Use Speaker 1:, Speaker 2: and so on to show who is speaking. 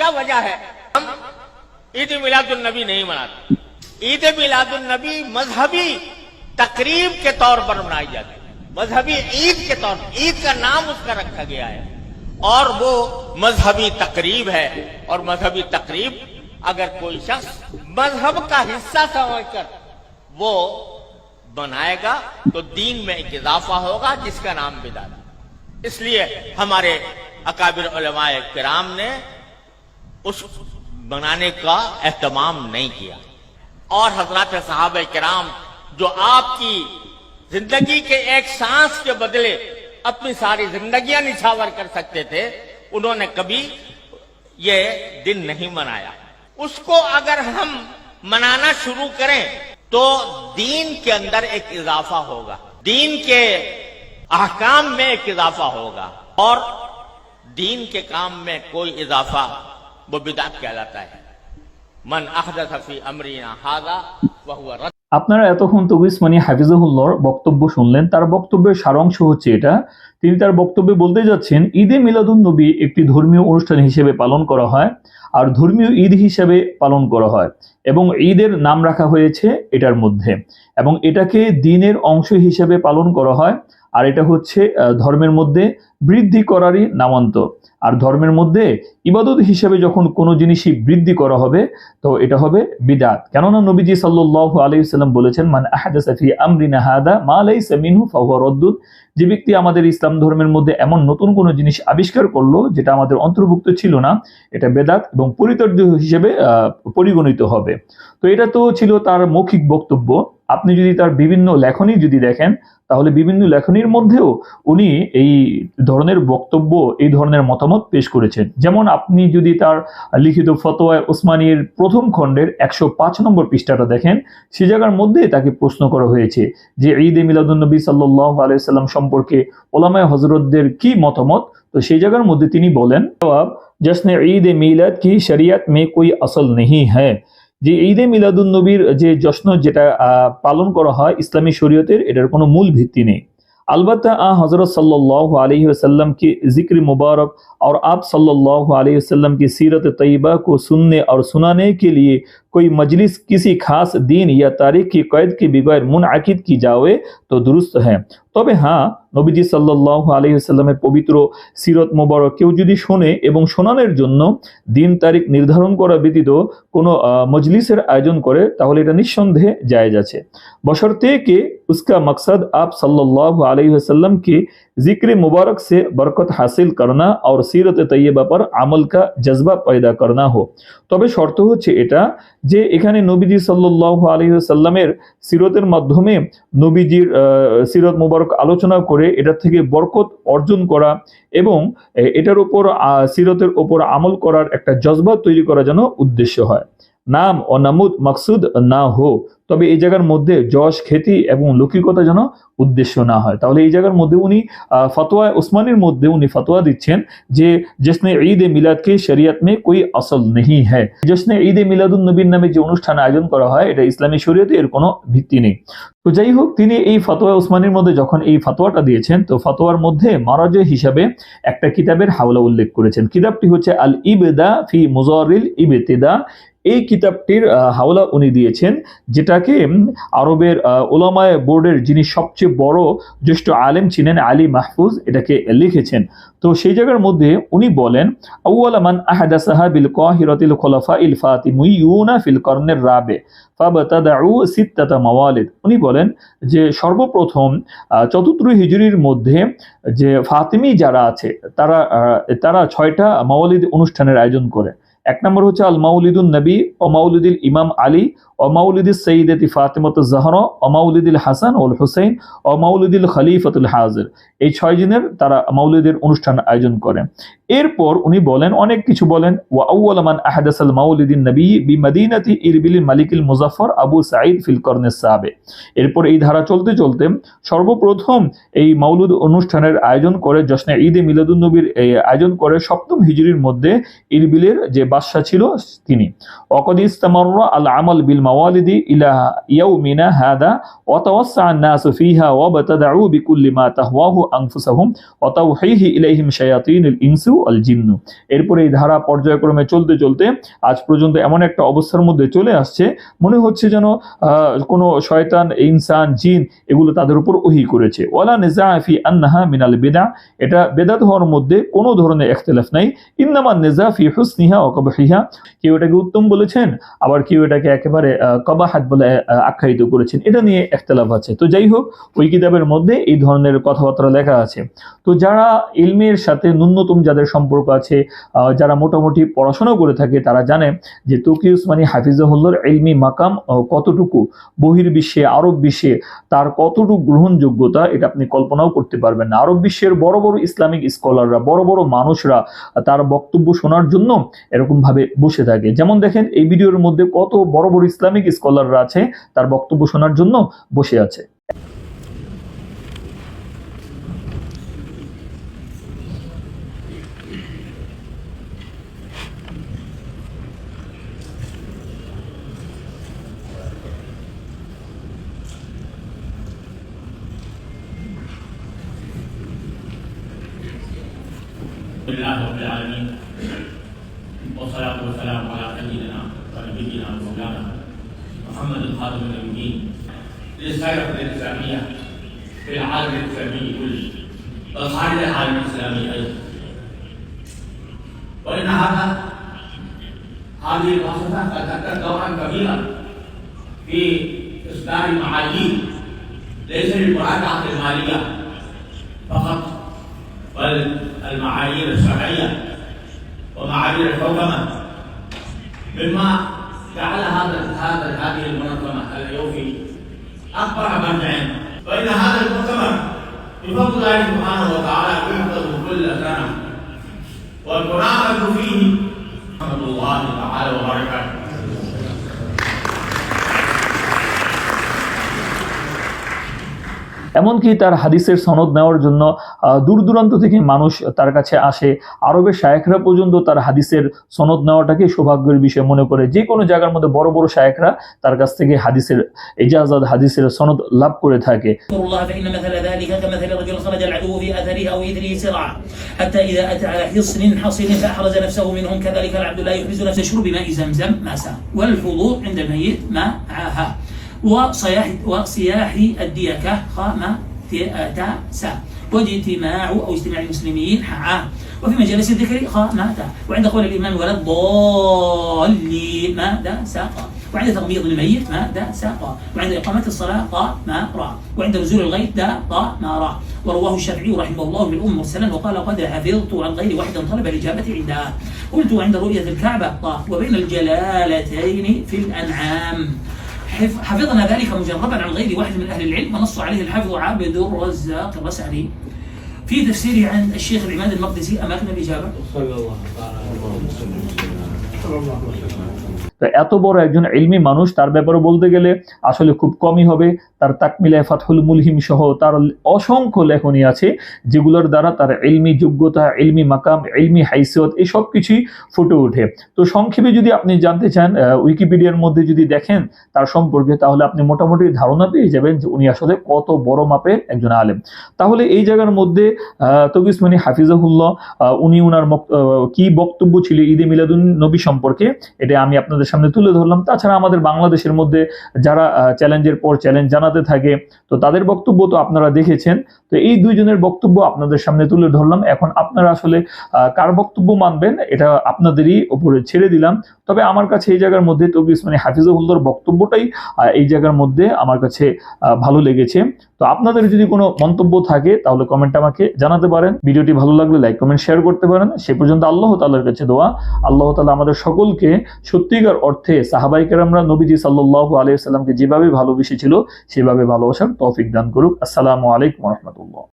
Speaker 1: کیا وجہ ہے؟ ہم عید میلاد النبی نہیں مناتے۔ عید میلاد النبی مذہبی تقریب کے طور پر منائی جاتی ہے۔ مذہبی عید کے طور پر، عید کا نام اس کا رکھا گیا ہے۔ اور وہ مذہبی تقریب ہے۔ اور مذہبی تقریب اگر کوئی شخص مذہب کا حصہ سمجھ کر وہ بنائے گا تو دین میں ایک اضافہ ہوگا جس کا نام بدا اس لیے ہمارے اکابر علماء کرام نے اس بنانے کا اہتمام نہیں کیا۔ اور حضرات صحابہ کرام جو آپ کی زندگی کے ایک سانس کے بدلے اپنی ساری زندگیاں نچھاور کر سکتے تھے، انہوں نے کبھی یہ دن نہیں منایا۔ اس کو اگر ہم منانا شروع کریں تو دین کے اندر ایک اضافہ ہوگا۔ دین کے احکام میں ایک اضافہ ہوگا۔ اور دین کے کام میں کوئی اضافہ वो बिदात कहलाता है मन अहदथ फी अमरीना हादा वह रद
Speaker 2: আপনারা এতক্ষণ তবু ইসমানি হাফিজুল্লাহর বক্তব্য শুনলেন তার বক্তব্যের সারাংশ হচ্ছে এটা তিনি তার বক্তব্যে বলতে যাচ্ছেন ঈদে মিলাদুন নবী একটি ধর্মীয় অনুষ্ঠান হিসেবে পালন করা হয় আর ধর্মীয় ঈদ হিসেবে পালন করা হয় এবং ঈদের নাম রাখা হয়েছে এটার মধ্যে এবং এটাকে দিনের অংশ হিসেবে পালন করা হয় আর এটা হচ্ছে ধর্মের মধ্যে বৃদ্ধি করারই নামান্তর। আর ধর্মের মধ্যে ইবাদত হিসেবে যখন কোনো জিনিসই বৃদ্ধি করা হবে, তো এটা হবে বিদাত। কেননা নবীজি সাল্লাল্লাহু আলাইহি সাল্লাম বলেছেন, মান আহাদাসা ফি আমরিনা মা লাইসা মিনহু ফাহুয়া যে ব্যক্তি আমাদের ইসলাম ধর্মের মধ্যে এমন নতুন কোনো জিনিস আবিষ্কার করল, যেটা আমাদের অন্তর্ভুক্ত ছিল না, এটা বেদাত এবং পরিতর্য হিসেবে পরিগণিত হবে। তো এটা তো ছিল তার মৌখিক বক্তব্য। আপনি যদি তার বিভিন্ন লেখনী যদি দেখেন, তাহলে বিভিন্ন লেখনীর মধ্যেও উনি এই ধরনের বক্তব্য, এই ধরনের মতামত পেশ করেছেন। যেমন আপনি যদি তার লিখিত ফতোয়ায় ওসমানীর প্রথম খণ্ডের একশো পাঁচ নম্বর পৃষ্ঠাটা দেখেন, সে জায়গার মধ্যে তাকে প্রশ্ন করা হয়েছে যে ঈদ এ মিলাদুন্নবী সাল্লাহ আলাইসাল্লাম সম্পর্কে ওলামায় হজরতদের কি মতামত? তো সেই জায়গার মধ্যে তিনি বলেন, জবাব জশ্নে ঈদ এ মিলাদ কি শরিয়ত মে কোই আসল নেই হ্যায়? যে ঈদে মিলাদুন নবীর যে জশ্ন যেটা আহ, পালন করা হয় ইসলামী শরীয়তের এটার কোনো মূল ভিত্তি নেই अलबत्ता आ हजरत सल्लल्लाहु अलैहि वसल्लम की जिक्र मुबारक और आप सल्लल्लाहु अलैहि वसल्लम की सीरत तय्यबा को सुनने और सुनाने के लिए कोई मजलिस किसी खास दिन या तारीख की कैद के बगैर मुनआकिद की जाए तो दुरुस्त है তবে হ্যাঁ নবীজি সাল্লাল্লাহু আলাইহি সাল্লামের পবিত্র সিরত মোবারক কেউ যদি শোনে এবং শোনানোর জন্য দিন তারিখ নির্ধারণ করা ব্যতীত কোনো আহ, মজলিসের আয়োজন করে তাহলে এটা নিঃসন্দেহে জায়েজ আছে बशर्ते कि उसका मकसद आप सल्लल्लाहु अलैहि वसल्लम की जिक्र मुबारक से बरकत हासिल करना और सीरत तैयबा पर আমল কা জজবা পয়দা করনা হো তবে শর্ত হচ্ছে এটা যে এখানে নবীজি সাল্লাল্লাহু আলাইহি সাল্লামের সিরতের মাধ্যমে নবীজির আহ, সিরত মুবারক আলোচনা করে এটার থেকে বরকত অর্জন করা এবং এটার উপর সিরতের উপর আমল করার একটা জজবা তৈরি করা যেন উদ্দেশ্য হয়। নাম অনামুদ নামুদ, মাকসুদ না হো। তবে এই জায়গার মধ্যে যশ, খ্যাতি এবং লৌকিকতা যেন উদ্দেশ্য না হয়। তাহলে এই জায়গার মধ্যে উনি ফতোয়া উসমানের মধ্যে উনি ফতোয়া দিচ্ছেন যে, জশ্নে ঈদ এ মিলাদ কে শরিয়ত মে কোই আসল নেই হ্যায়। জশ্নে ঈদ এ মিলাদুন নবীর নামে যে অনুষ্ঠান আয়োজন করা হয়, এটা ইসলামী শরীয়তে এর কোনো ভিত্তি নেই। তো যাই হোক, তিনি এই ফতোয়া উসমানের মধ্যে যখন এই ফতোয়াটা দিয়েছেন, তো ফতোয়ার মধ্যে মারাজে হিসাবে একটা কিতাবের হাওলা উল্লেখ করেছেন। কিতাবটি হচ্ছে আল ইবেদা ফি মুজারিল ইবেতেদা। এই কিতাবটির হাওলা উনি দিয়েছেন যেটাকে উম, আরবের ওলামায় বোর্ডের যিনি সবচেয়ে বড় জ্যেষ্ঠ আলেম ছিলেন আলী মাহফুজ এটাকে লিখেছেন। তো সেই জায়গার মধ্যে উনি বলেন আউয়ালা মান আহাদাসাহা বিল কাহিরাতিল খুলাফা ইল ফাতিমিয়ুনা ফিল কর্নের রাবে উনি বলেন যে সর্বপ্রথম চতুর্থ হিজুরির মধ্যে যে ফাতিমি যারা আছে তারা তারা ছয়টা মাওয়ালিদ অনুষ্ঠানের আয়োজন করে। এক নম্বর হচ্ছে আল মাউলিদুল নবী ও ইমাম আলী ও মাউলিদুল সঈদতি ফাতেমত জাহর ও হাসান উল হুসেন ও মাউলিদুল খলিফাতুল হাজির। এই ছয় দিনের তারা মাউলিদের অনুষ্ঠান আয়োজন করেন এরপর উনি বলেন, অনেক কিছু বলেন মাউলিদিন আবু সাঈদ এরপর এই ধারা চলতে চলতে সর্বপ্রথম এই মাউলুদ অনুষ্ঠানের আয়োজন করে, জশ্নে ঈদে মিলাদুন্নবীর আয়োজন করে সপ্তম হিজুরির মধ্যে ইরবিলের যে বাদশাহ ছিল তিনি। অকদ ইস্তামর্রা আল আমল বিল মাওয়ালিদি ইলা ইয়াউমিনা হাদা ওয়াতাওয়াসসা আন-নাস ফিহা ওয়া বিকুল্লি মা তাহওয়াহু আনফুসাহুম, ওয়া তাওহীহি ইলাইহিম শায়াতিনুল ইনসু আল জিন্নু। এরপরে এই ধারা পর্যায়ক্রমে চলতে চলতে আজ পর্যন্ত এমন একটা অবস্থার মধ্যে চলে আসছে, মনে হচ্ছে যেন কোনো শয়তান, ইনসান, জিন এগুলো তাদের উপর ওহি করেছে। ওয়ালা নিজাফি আন্নাহা মিনাল বেদা এটা বেদাত হওয়ার মধ্যে কোনো ধরনের এখতলাফ নাই। ইন্নামা নিজাফি হুসনিহা ও কবহিহা। কেউ এটাকে উত্তম বলেছেন, আবার কেউ এটাকে একেবারে কবাহাত বলে আখ্যায়িত করেছেন। এটা নিয়ে এখতলাফ আছে। তো যাই হোক, ওই কিতাবের মধ্যে এই ধরনের কথাবার্তা লেখা আছে। তো যারা ইলমের সাথে ন্যূনতম যাদের সম্পর্ক আছে। যারা মোটামুটি পড়াশোনা করে থাকে, তারা জানে যে তকি উসমানী হাফিজাহুল্লার ইলমি মাকাম কতটুকু বহির্বিশ্বে, আরব বিশ্বে তার কতটুকু গ্রহণযোগ্যতা, এটা আপনি কল্পনাও করতে পারবেন না। আরব বিশ্বের বড় বড় ইসলামিক স্কলাররা, বড় বড় মানুষরা তার বক্তব্য শোনার জন্য এরকমভাবে বসে থাকে। যেমন দেখেন, এই ভিডিওর মধ্যে কত বড় বড় ইসলামিক স্কলাররা আছে, তার বক্তব্য শোনার জন্য বসে আছে।
Speaker 3: لله رب العالمين. والصلاة والسلام على سيدنا ونبينا ومولانا محمد خاتم النبيين للسيرة الإسلامية في العالم الإسلامي كله بل خارج العالم الإسلامي أيضا. وإن هذا هذه قد أدت دورا كبيرا في إصدار المعايير ليس للمراجعة المالية فقط بل المعايير ومعايير الحكمة مما جعل هذا هذا هذه المنظمة الأيوفي أكبر مرجع فإن هذا المؤتمر بفضل الله سبحانه وتعالى يحفظ كل سنة. والمناقشة فيه رحمة الله تعالى وبركاته.
Speaker 2: এমনকি তার হাদিসের সনদ নেওয়ার জন্য আহ, দূর দূরান্ত থেকে মানুষ তার কাছে আসে আরবের শায়েখরা পর্যন্ত তার হাদিসের সনদ নেওয়াটাকে সৌভাগ্যের বিষয় মনে করে যে কোনো জায়গার মধ্যে বড় বড় শায়েখরা তার কাছ থেকে হাদিসের এজাজাদ হাদিসের সনদ লাভ করে থাকে
Speaker 4: اذكروا الله فإن مثل ذلك كمثل رجل خرج العدو في أثره أو إثره سرعا حتى إذا أتى على حصن حصن فأحرز نفسه منهم كذلك العبد لا يحرز نفسه شرب ماء زمزم ما ساء والفضول عند الميت ما عاها وصياح الديكة خام تا سا واجتماع أو اجتماع المسلمين حا وفي مجالس الذكر خا ما تا وعند قول الإمام ولا الضالين ما دا ساقا وعند تغميض الميت ما دا ساقا وعند إقامة الصلاة قا ما را. وعند نزول الغيث دا قا ما را. ورواه الشافعي رحمه الله بالأم مرسلا وقال قد حفظت عن غير واحد طلب الإجابة عندها قلت عند رؤية الكعبة. قا وبين الجلالتين في الأنعام. حفظنا ذلك مجربا عن غير واحد من أهل العلم. ونص عليه الحافظ عابد الرزاق الرسعلي في تفسيره عن الشيخ العماد المقدسي أماكن الإجابة
Speaker 2: তো এত বড় একজন ইলমি মানুষ, তার ব্যাপারে বলতে গেলে আসলে খুব কমই হবে। তার তাকমিলায় ফাতহুল মুলহিম সহ তার অসংখ্য লেখনী আছে, যেগুলোর দ্বারা তার ইলমি যোগ্যতা, ইলমি মাকাম, ইলমি হাইসিয়ত এই সব কিছুই ফুটে ওঠে। তো সংক্ষেপে যদি আপনি জানতে চান উইকিপিডিয়ার মধ্যে যদি দেখেন, তার সম্পর্কে, তাহলে আপনি মোটামুটি ধারণা পেয়ে যাবেন যে উনি আসলে কত বড় মাপের একজন আলেম। তাহলে এই জায়গার মধ্যে তবিসমানি হাফিজাহুল্লাহ উনি উনার কি বক্তব্য ছিল ঈদে মিলাদুন নবী সম্পর্কে, এটা আমি আপনাদের সামনে তুলে ধরলাম। তাছাড়া আমাদের বাংলাদেশের মধ্যে যারা চ্যালেঞ্জের পর চ্যালেঞ্জ জানাতে থাকে, তো তাদের বক্তব্য তো আপনারা দেখেছেন। তো এই দুইজনের বক্তব্য আপনাদের সামনে তুলে ধরলাম। এখন আপনারা আসলে কার বক্তব্য মানবেন, এটা আপনাদেরই ওপরে ছেড়ে দিলাম। তবে আমার কাছে এই জায়গার মধ্যে তবি মানে হাফিজুল্লাহর বক্তব্যটাই এই জায়গার মধ্যে আমার কাছে ভালো লেগেছে। তো আপনাদের যদি কোনো মন্তব্য থাকে, তাহলে কমেন্ট আমাকে জানাতে পারেন। ভিডিওটি ভালো লাগলে লাইক কমেন্ট শেয়ার করতে পারেন। সে পর্যন্ত আল্লাহ তাআলার কাছে দোয়া। আল্লাহ তালা আমাদের সকলকে সত্যিকার অর্থে সাহাবাইকেরামরা নবীজি সাল্লু আলিয়া সাল্লামকে যেভাবে ভালোবেসেছিল, সেভাবে ভালোবাসার তৌফিক দান করুক। আসসালামু আলাইকুম রহমতুল্লাহ।